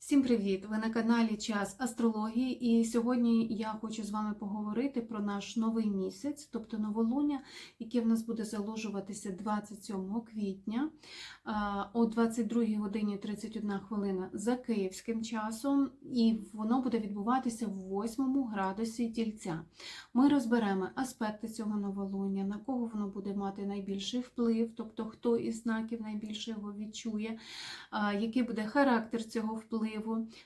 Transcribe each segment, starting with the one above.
Всім привіт! Ви на каналі Час Астрології, і сьогодні я хочу з вами поговорити про наш новий місяць, тобто новолуння, яке в нас буде заложуватися 27 квітня о 22 годині 31 хвилина за київським часом, і воно буде відбуватися в 8 градусі тільця. Ми розберемо аспекти цього новолуння, на кого воно буде мати найбільший вплив, тобто хто із знаків найбільше його відчує, який буде характер цього впливу.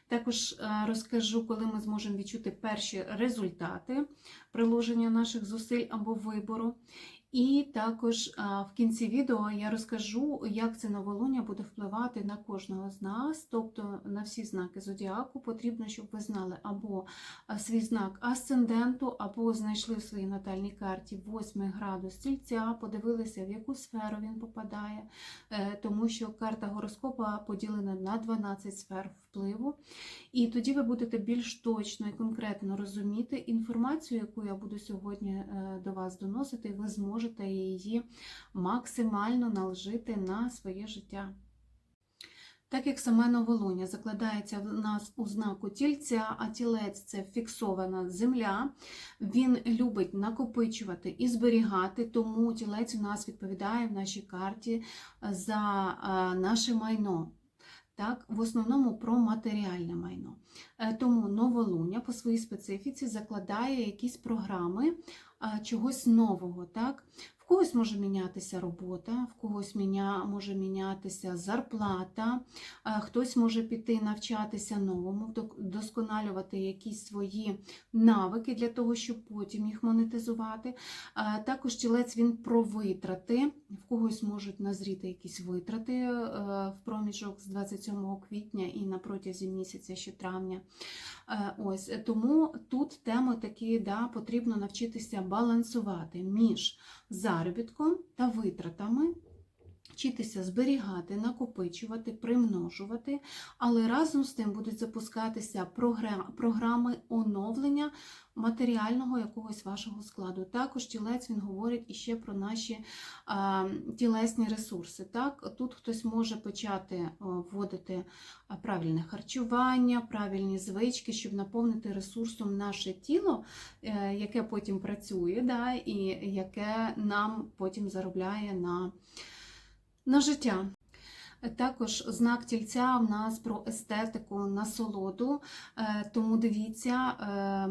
Також е, розкажу, коли ми зможемо відчути перші результати приложення наших зусиль або вибору. І також в кінці відео я розкажу, як це новолуння буде впливати на кожного з нас, тобто на всі знаки зодіаку. Потрібно, щоб ви знали або свій знак асценденту, або знайшли в своїй натальній карті 8 градус тільця, подивилися, в яку сферу він попадає, е, тому що карта гороскопа поділена на 12 сфер впливу. І тоді ви будете більш точно і конкретно розуміти інформацію, яку я буду сьогодні е, до вас доносити, ви зможете її максимально наложити на своє життя. Так як саме новолуння закладається в нас у знаку тільця, а тілець це фіксована земля, він любить накопичувати і зберігати, тому тілець у нас відповідає в нашій карті за наше майно. Так, в основному про матеріальне майно. Е, Тому новолуння по своїй специфіці закладає якісь програми чогось нового. Так? В когось може мінятися робота, в когось міня, може мінятися зарплата, хтось може піти навчатися новому, вдосконалювати якісь свої навики для того, щоб потім їх монетизувати. Також тілець він про витрати, в когось можуть назріти якісь витрати е, в проміжок з 27 квітня і на протязі місяця ще травня. Е, Ось тому тут теми такі, да, потрібно навчитися балансувати між заробітком та витратами. Вчитися зберігати, накопичувати, примножувати, але разом з тим будуть запускатися програми оновлення матеріального якогось вашого складу. Також тілець він говорить іще про наші тілесні ресурси. Так? Тут хтось може почати вводити правильне харчування, правильні звички, щоб наповнити ресурсом наше тіло, е, яке потім працює, да? і яке нам потім заробляє на на життя. Також знак тільця в нас про естетику, насолоду, Е, тому дивіться е,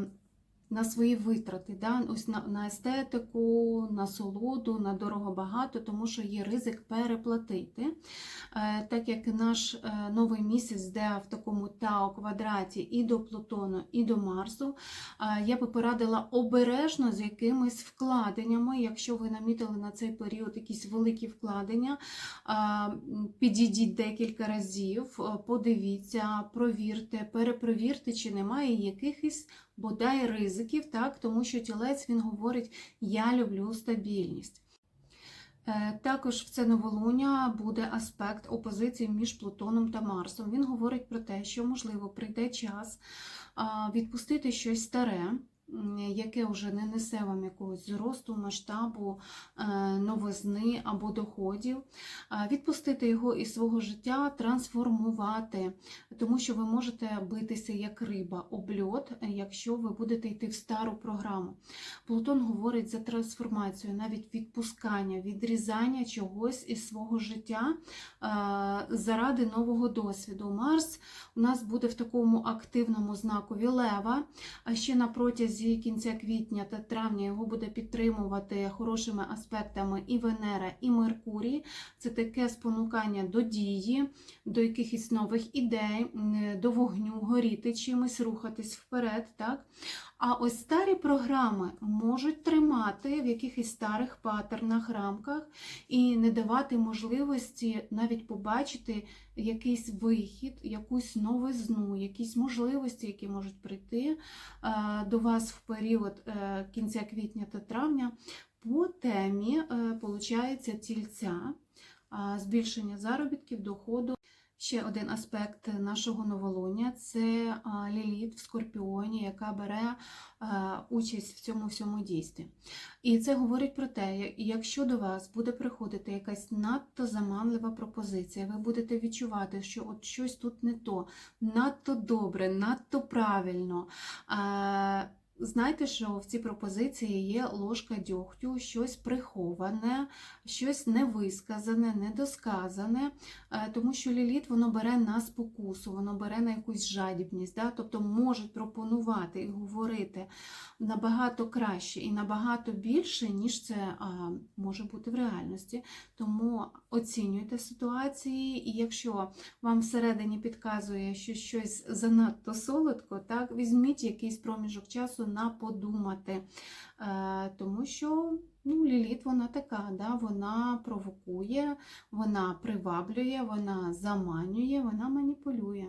на свої витрати, да? Ось на, на естетику, насолоду, на дорого багато, тому що є ризик переплатити. Е, Так як наш е, новий місяць, де в такому Тао квадраті і до Плутону, і до Марсу, е, я би порадила обережно з якимись вкладеннями, якщо ви намітили на цей період якісь великі вкладення, м, підійдіть декілька разів, е, подивіться, провірте, перепровірте, чи немає якихось бодай ризиків, так, тому що тілець він говорить: Я люблю стабільність. Е, Також в це новолуння буде аспект опозиції між Плутоном та Марсом. Він говорить про те, що, можливо, прийде час відпустити щось старе, яке вже не несе вам якогось зросту, масштабу, е, новизни або доходів, відпустити його із свого життя, трансформувати, тому що ви можете битися як риба, обльот, якщо ви будете йти в стару програму. Плутон говорить за трансформацію, навіть відпускання, відрізання чогось із свого життя заради нового досвіду. Марс у нас буде в такому активному знакові лева, а ще на протязі кінця квітня та травня його буде підтримувати хорошими аспектами і Венера, і Меркурій. Це таке спонукання до дії, до якихось нових ідей, до вогню, горіти чимось, рухатись вперед. Так? А ось старі програми можуть тримати в якихось старих паттернах, рамках і не давати можливості навіть побачити якийсь вихід, якусь новизну, якісь можливості, які можуть прийти е, до вас в період е, кінця квітня та травня по темі, е, получається, тільця, збільшення заробітків, доходу. Ще один аспект нашого новолуння це ліліт в скорпіоні, яка бере участь в цьому всьому дійстві. І це говорить про те, якщо до вас буде приходити якась надто заманлива пропозиція, ви будете відчувати, що от щось тут не то, надто добре, надто правильно. Знайте, що в цій пропозиції є ложка дьогтю, щось приховане, щось невисказане, недосказане, е, тому що ліліт воно бере на спокусу, воно бере на якусь жадібність, да? тобто можуть пропонувати і говорити набагато краще і набагато більше, ніж це може бути в реальності. Тому оцінюйте ситуації, і якщо вам всередині підказує, що щось занадто солодко, так візьміть якийсь проміжок часу на подумати, Е, тому що. Ну, ліліт вона така, да? вона провокує, вона приваблює, вона заманює, вона маніпулює.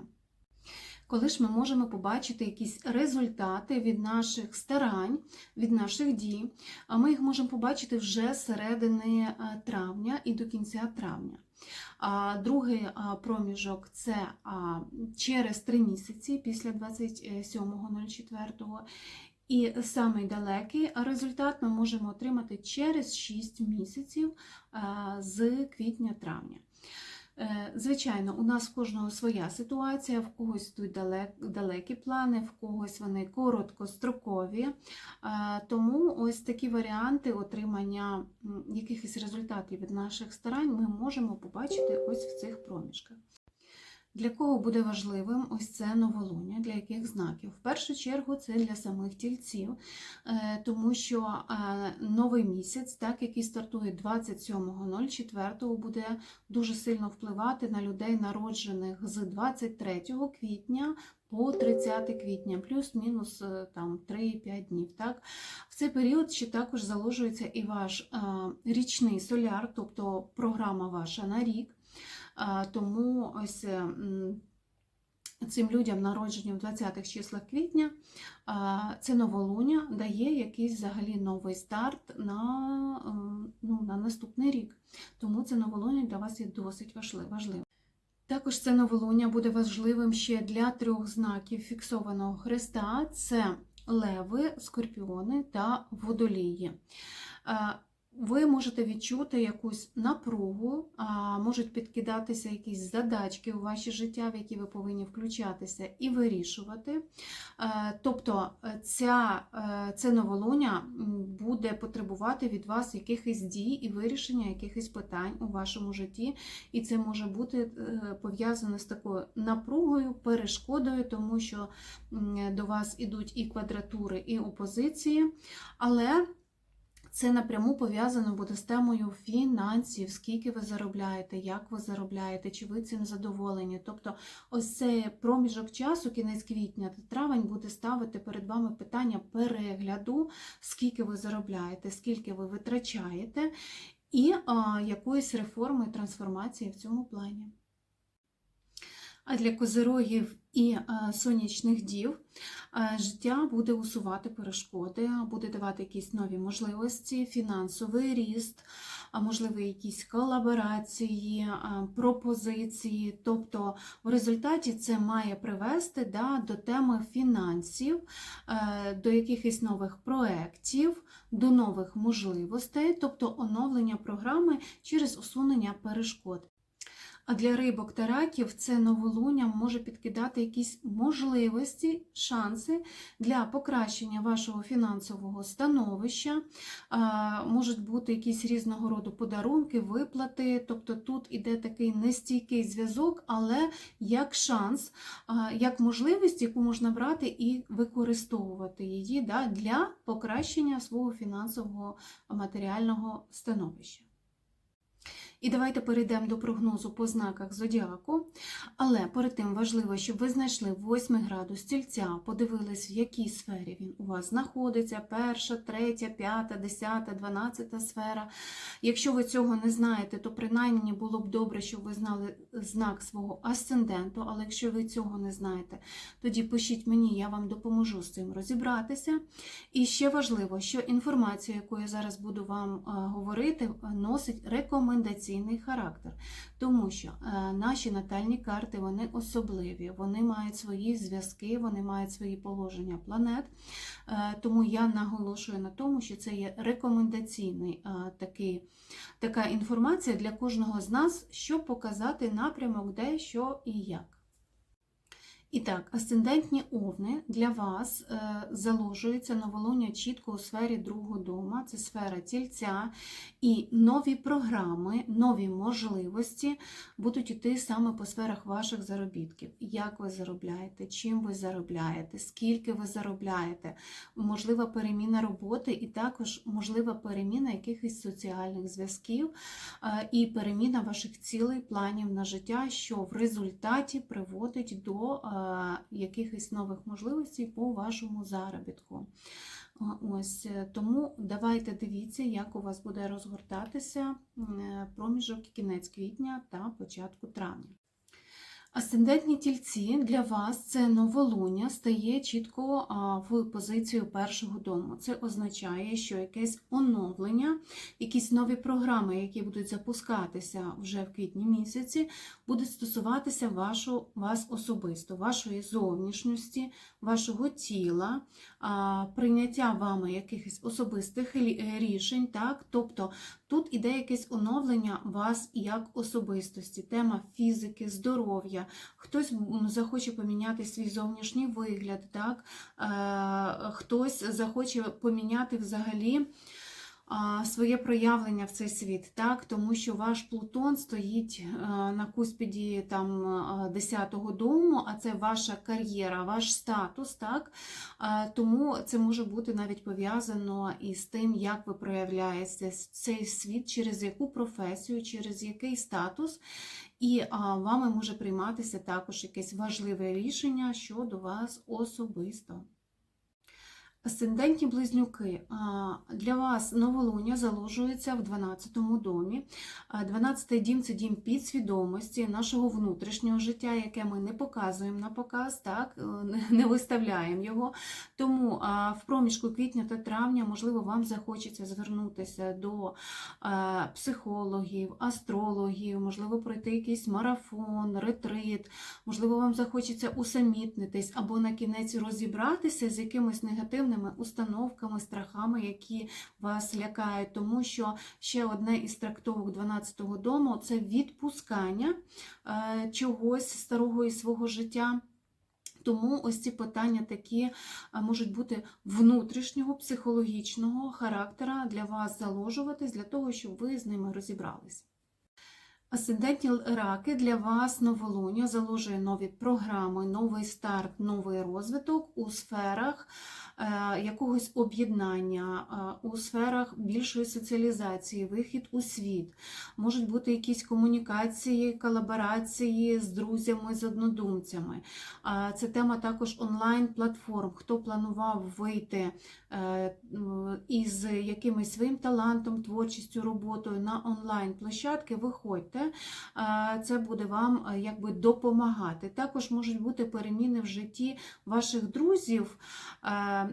Коли ж ми можемо побачити якісь результати від наших старань, від наших дій, а ми їх можемо побачити вже з середини е, травня і до кінця травня. А Другий проміжок це через три місяці після 27.04. І самий далекий результат ми можемо отримати через 6 місяців з квітня-травня. Е, Звичайно, у нас в кожного своя ситуація, в когось тут далек- далекі плани, в когось вони короткострокові. Е, Тому ось такі варіанти отримання якихось результатів від наших старань ми можемо побачити ось в цих проміжках. Для кого буде важливим ось це новолуння, для яких знаків? В першу чергу це для самих тільців, е, тому що е, новий місяць, так, який стартує 27.04, буде дуже сильно впливати на людей, народжених з 23 квітня по 30 квітня, плюс-мінус е, там 3-5 днів. Так? В цей період ще також заложується і ваш річний соляр, тобто програма ваша на рік. Тому ось е, цим людям, народженим в 20-х числах квітня, це новолуння дає якийсь взагалі новий старт на, е, ну, на наступний рік. Тому це новолуння для вас є досить важливим. Також це новолуння буде важливим ще для трьох знаків фіксованого хреста: це леви, скорпіони та водолії. Ви можете відчути якусь напругу, а, можуть підкидатися якісь задачки у ваше життя, в які ви повинні включатися і вирішувати. Е, Тобто е, ця, е, це новолуння буде потребувати від вас якихось дій і вирішення якихось питань у вашому житті. І це може бути пов'язане з такою напругою, перешкодою, тому що до вас ідуть і квадратури, і опозиції. Але це напряму пов'язано буде з темою фінансів, скільки ви заробляєте, як ви заробляєте, чи ви цим задоволені. Тобто, ось цей проміжок часу, кінець квітня та травень, буде ставити перед вами питання перегляду, скільки ви заробляєте, скільки ви витрачаєте, і а, якоїсь реформи трансформації в цьому плані. А для козирогів і е, сонячних дів е, життя буде усувати перешкоди, буде давати якісь нові можливості, фінансовий ріст, можливо, якісь колаборації, е, пропозиції. Тобто, в результаті це має привести да, до теми фінансів, до якихось нових проєктів, до нових можливостей, тобто оновлення програми через усунення перешкод. А для рибок та раків це новолуння може підкидати якісь можливості, шанси для покращення вашого фінансового становища. Можуть бути якісь різного роду подарунки, виплати. Тобто тут іде такий нестійкий зв'язок, але як шанс, як можливість, яку можна брати і використовувати її да, для покращення свого фінансового матеріального становища. І давайте перейдемо до прогнозу по знаках зодіаку. Але перед тим важливо, щоб ви знайшли 8 градус тільця, подивились, в якій сфері він у вас знаходиться: перша, третя, п'ята, десята, дванадцята сфера. Якщо ви цього не знаєте, то принаймні було б добре, щоб ви знали знак свого асценденту. Але якщо ви цього не знаєте, тоді пишіть мені, я вам допоможу з цим розібратися. І ще важливо, що інформація, яку я зараз буду вам е, говорити, носить рекомендаційний рекомендаційний характер, тому що е, наші натальні карти вони особливі, вони мають свої зв'язки, вони мають свої положення планет. Е, Тому я наголошую на тому, що це є рекомендаційний е, такий, така інформація для кожного з нас, щоб показати напрямок, де, що і як. І так, асцендентні овни для вас е, заложується новолуння чітко у сфері другого дома, це сфера тільця, і нові програми, нові можливості будуть йти саме по сферах ваших заробітків. Як ви заробляєте, чим ви заробляєте, скільки ви заробляєте, можлива переміна роботи, і також можлива переміна якихось соціальних зв'язків е, і переміна ваших цілей, планів на життя, що в результаті приводить до е, якихось нових можливостей по вашому заробітку. Ось е, тому давайте дивіться, як у вас буде розгортатися е, проміжок кінець квітня та початку травня. Асцендентні тільці для вас це новолуння стає чітко в позицію першого дому. Це означає, що якесь оновлення, якісь нові програми, які будуть запускатися вже в квітні місяці, будуть стосуватися вашу, вас особисто, вашої зовнішності, вашого тіла, прийняття вами якихось особистих рішень. Так? Тобто тут іде якесь оновлення вас як особистості, тема фізики, здоров'я. Хтось захоче поміняти свій зовнішній вигляд, так? Е, хтось захоче поміняти взагалі своє проявлення в цей світ, так? тому що ваш Плутон стоїть е, на куспіді там, е, 10-го дому, а це ваша кар'єра, ваш статус. Так? Е, Тому це може бути навіть пов'язано із тим, як ви проявляєте цей світ, через яку професію, через який статус. І вами може прийматися також якесь важливе рішення щодо вас особисто. Асцендентні близнюки. Для вас новолуння заложується в 12-му домі. 12-й дім це дім підсвідомості, нашого внутрішнього життя, яке ми не показуємо на показ, так? е, не- виставляємо його. Тому в проміжку квітня та травня, можливо, вам захочеться звернутися до психологів, астрологів, можливо, пройти якийсь марафон, ретрит, можливо, вам захочеться усамітнитись або на кінець розібратися з якимись негативними установками, страхами, які вас лякають. Тому що ще одне із трактовок 12-го дому це відпускання е, чогось старого із свого життя. Тому ось ці питання такі можуть бути внутрішнього психологічного характера для вас заложуватись, для того, щоб ви з ними розібрались. Асцендентні раки для вас новолуння заложує нові програми, новий старт, новий розвиток у сферах е, якогось об'єднання, е, у сферах більшої соціалізації, вихід у світ. Можуть бути якісь комунікації, колаборації з друзями, з однодумцями. Це тема також онлайн-платформ. Хто планував вийти е, із якимось своїм талантом, творчістю, роботою на онлайн-площадки, виходьте. Е, Це буде вам е, якби допомагати. Також можуть бути переміни в житті ваших друзів, е,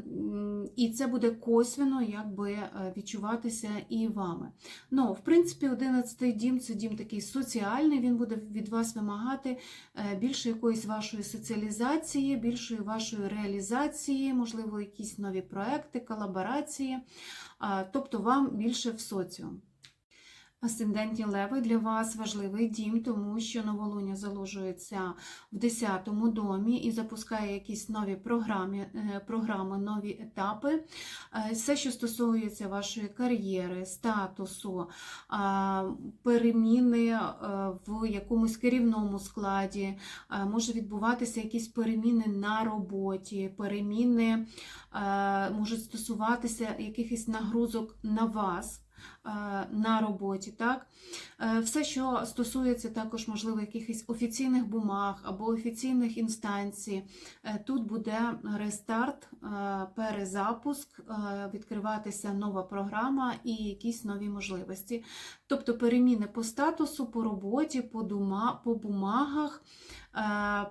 і це буде косвіно якби е, відчуватися і вами. Ну, в принципі, 11-й дім це дім такий соціальний, він буде від вас вимагати більше якоїсь вашої соціалізації, більшої вашої реалізації, можливо, якісь нові проекти, колаборації, тобто вам більше в соціум. Асцендентні леви для вас важливий дім, тому що новолуння заложується в 10-му домі і запускає якісь нові програми, е, програми нові етапи. Е, Все, що стосується вашої кар'єри, статусу, переміни е, в якомусь керівному складі, може відбуватися якісь переміни на роботі, переміни можуть стосуватися якихось нагрузок на вас на роботі. Так? Е, Все, що стосується також, можливо, якихось офіційних бумаг або офіційних інстанцій, е, тут буде рестарт, е, перезапуск, е, відкриватися нова програма і якісь нові можливості. Тобто переміни по статусу, по роботі, по, дума, по бумагах,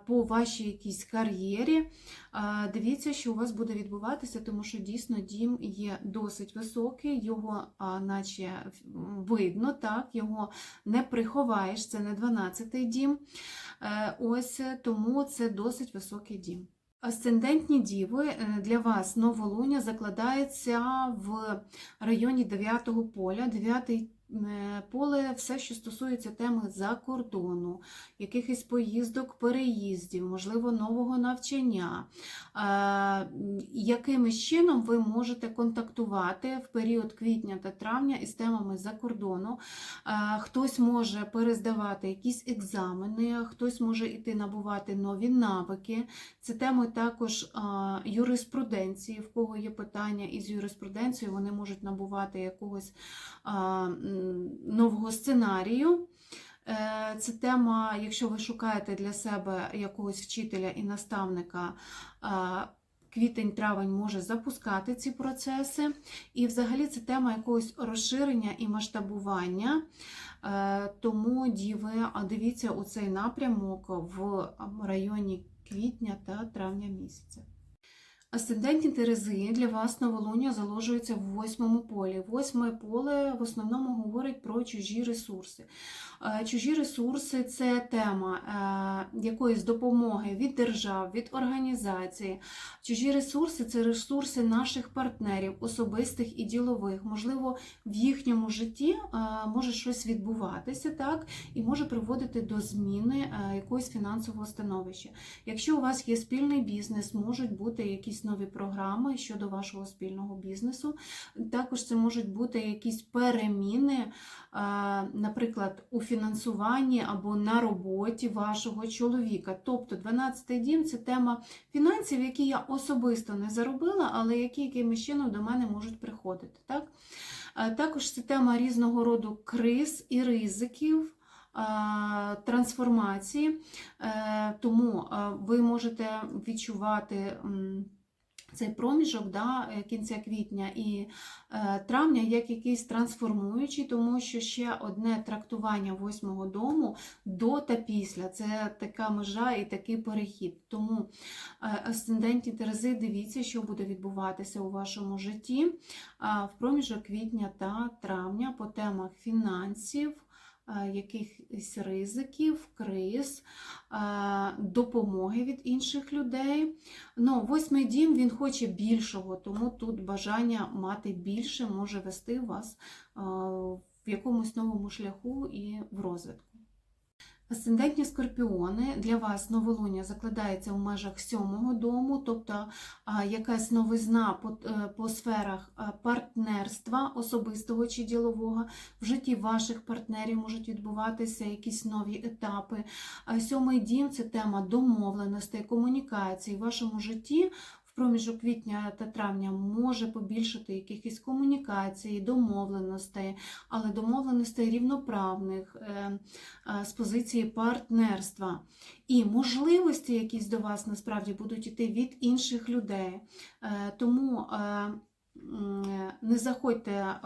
по вашій якійсь кар'єрі. Е, Дивіться, що у вас буде відбуватися, тому що дійсно дім є досить високий, його а, наче видно, так, його не приховаєш, це не 12-й дім. Е, Ось тому це досить високий дім. Асцендентні діви е, для вас новолуння закладається в районі 9-го поля. 9-й е, поле все, що стосується теми за кордону, якихось поїздок, переїздів, можливо, нового навчання. Е, Якимось чином ви можете контактувати в період квітня та травня із темами за кордону. Е, Хтось може перездавати якісь екзамени, хтось може іти набувати нові навики. Це теми також юриспруденції, в кого є питання із юриспруденцією, вони можуть набувати якогось нового сценарію. Е, Це тема, якщо ви шукаєте для себе якогось вчителя і наставника, квітень-травень може запускати ці процеси. І взагалі це тема якогось розширення і масштабування. Е, Тому діви, дивіться у цей напрямок в районі квітня та травня місяця. Асцендентні терези для вас новолуння заложується в восьмому полі. Восьме поле в основному говорить про чужі ресурси. Е, Чужі ресурси це тема е, якоїсь допомоги від держав, від організацій. Чужі ресурси це ресурси наших партнерів, особистих і ділових. Можливо, в їхньому житті е, може щось відбуватися, так, і може приводити до зміни якогось фінансового становища. Якщо у вас є спільний бізнес, можуть бути якісь нові програми щодо вашого спільного бізнесу. Також це можуть бути якісь переміни, наприклад, у фінансуванні або на роботі вашого чоловіка. Тобто 12-й дім це тема фінансів, які я особисто не заробила, але які якимось чином до мене можуть приходити. Так? Е, Також це тема різного роду криз і ризиків. е, Трансформації, Е, тому ви можете відчувати цей проміжок да, е, кінця квітня і е, травня як якийсь трансформуючий, тому що ще одне трактування восьмого дому до та після це така межа і такий перехід. Тому е, асцендентні терези, дивіться, що буде відбуватися у вашому житті в проміжок квітня та травня по темах фінансів. Е, Якихось ризиків, криз, е, допомоги від інших людей. Ну, восьмий дім він хоче більшого, тому тут бажання мати більше може вести вас е, в якомусь новому шляху і в розвитку. Асцендентні скорпіони для вас новолуння закладається в межах сьомого дому, тобто якась новизна по, е, по сферах партнерства особистого чи ділового. В житті ваших партнерів можуть відбуватися якісь нові етапи. Сьомий дім це тема домовленостей, комунікації в вашому житті. Проміжок квітня та травня може побільшити якихось комунікацій, домовленостей, але домовленостей рівноправних е, е, з позиції партнерства. І можливості якісь до вас насправді будуть йти від інших людей. Е, Тому не заходьте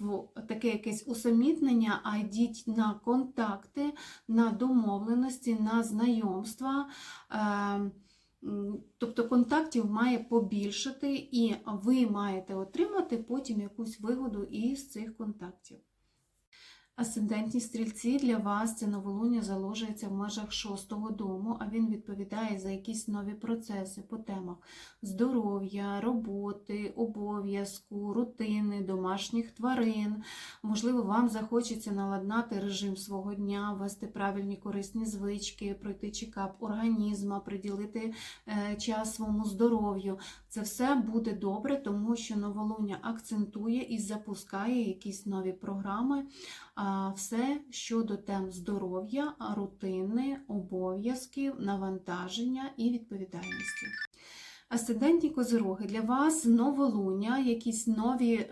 в таке якесь усамітнення, а йдіть на контакти, на домовленості, на знайомства. Тобто контактів має побільшати, і ви маєте отримати потім якусь вигоду із цих контактів. Асцендентні стрільці для вас це новолуння заложується в межах шостого дому, а він відповідає за якісь нові процеси по темах здоров'я, роботи, обов'язку, рутини, домашніх тварин. Можливо, вам захочеться наладнати режим свого дня, ввести правильні корисні звички, пройти чекап організму, приділити е, час своєму здоров'ю. Це все буде добре, тому що новолуння акцентує і запускає якісь нові програми. Все щодо тем здоров'я, рутини, обов'язків, навантаження і відповідальності. Асцендентні козироги для вас новолуння, якісь нові е,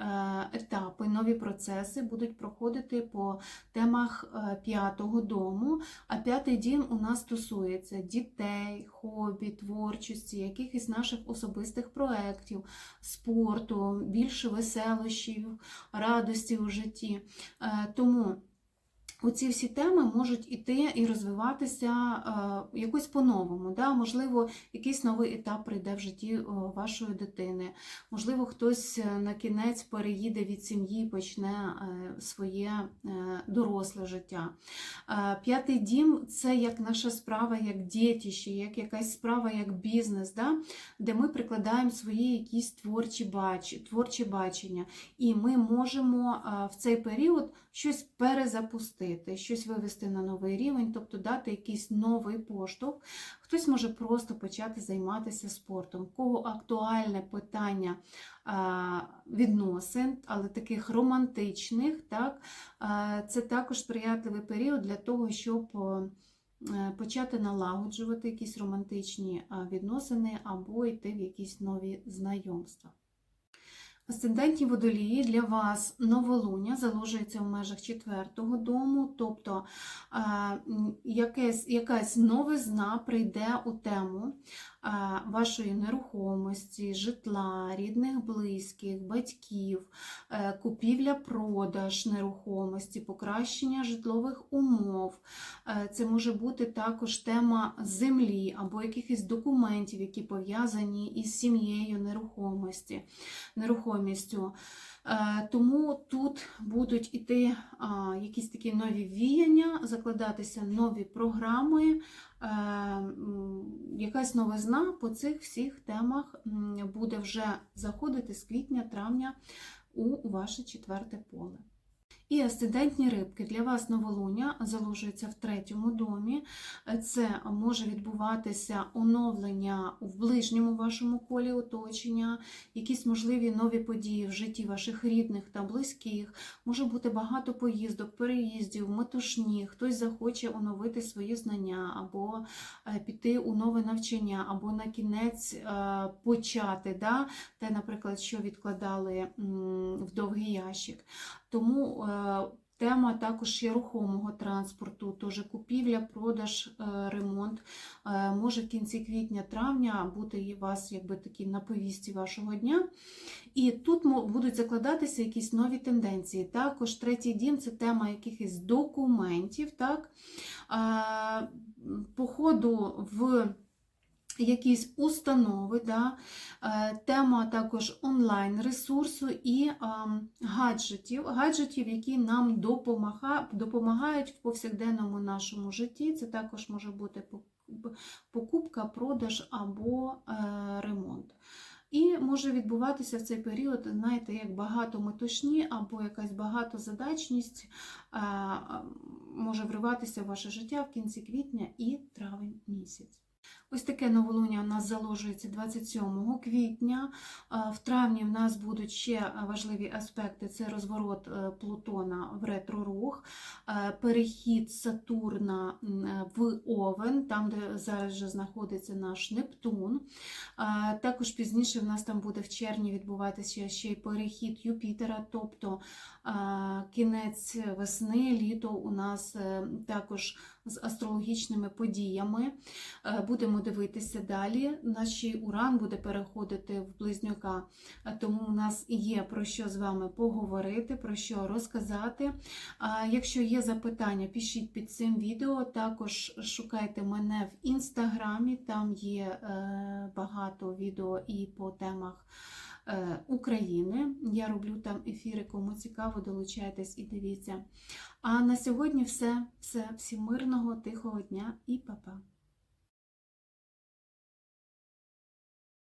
етапи, нові процеси будуть проходити по темах е, п'ятого дому. А п'ятий дім у нас стосується дітей, хобі, творчості, якихось наших особистих проєктів, спорту, більше веселощів, радості у житті. Е, Тому Оці всі теми можуть іти і розвиватися е, якось по-новому. Да? Можливо, якийсь новий етап прийде в житті е, вашої дитини. Можливо, хтось е, на кінець переїде від сім'ї і почне своє доросле життя. П'ятий дім це як наша справа, як дітище, як якась справа, як бізнес, да? де ми прикладаємо свої якісь творчі, бач... творчі бачення. І ми можемо в цей період щось перезапустити, щось вивести на новий рівень, тобто дати якийсь новий поштовх. Хтось може просто почати займатися спортом. Кого актуальне питання відносин, але таких романтичних, так, це також сприятливий період для того, щоб е, почати налагоджувати якісь романтичні відносини або йти в якісь нові знайомства. Асцендентні водолії для вас. Новолуння заложується в межах четвертого дому, тобто е, якесь, якась новизна прийде у тему вашої нерухомості, житла, рідних, близьких, батьків, е, купівля-продаж нерухомості, покращення житлових умов. Е, Це може бути також тема землі або якихось документів, які пов'язані із сім'єю нерухомості нерухомістю. Е, Тому тут будуть іти якісь такі нові віяння, закладатися нові програми, е, якась новизна по цих всіх темах буде вже заходити з квітня-травня у ваше четверте поле. І асцендентні рибки для вас новолуння заложується в третьому домі. Це може відбуватися оновлення в ближньому вашому колі оточення, якісь можливі нові події в житті ваших рідних та близьких. Може бути багато поїздок, переїздів, метушні, хтось захоче оновити свої знання, або е, піти у нове навчання, або на кінець е, почати, да? те, наприклад, що відкладали в довгий ящик. Тому е, тема також є рухомого транспорту, тож купівля, продаж, е, ремонт е, може в кінці квітня-травня бути у вас якби такі на повісті вашого дня. І тут будуть закладатися якісь нові тенденції. Також третій дім це тема якихось документів, так? Е, Походу в якісь установи, да? Е, тема також онлайн-ресурсу і гаджетів, гаджетів, які нам допомагають в повсякденному нашому житті. Це також може бути покупка, продаж або е, ремонт. І може відбуватися в цей період, знаєте, як багато метушні або якась багатозадачність е, може вриватися в ваше життя в кінці квітня і травень місяць. Ось таке новолуння у нас заложується 27 квітня. В травні в нас будуть ще важливі аспекти: це розворот е, Плутона в ретро-рух, е, перехід Сатурна в Овен, там, де зараз вже знаходиться наш Нептун. Також пізніше в нас там буде в червні відбуватися ще й перехід Юпітера, тобто кінець весни, літо у нас е, також з астрологічними подіями. Е, Будемо дивитися далі. Наш уран буде переходити в близнюка, Е, тому у нас є про що з вами поговорити, про що розказати. Якщо є запитання, пишіть під цим відео. Також шукайте мене в інстаграмі, там є е, багато відео і по темах. України. Я роблю там ефіри, кому цікаво, долучайтесь і дивіться. А на сьогодні все. все. Всім мирного, тихого дня і па-па.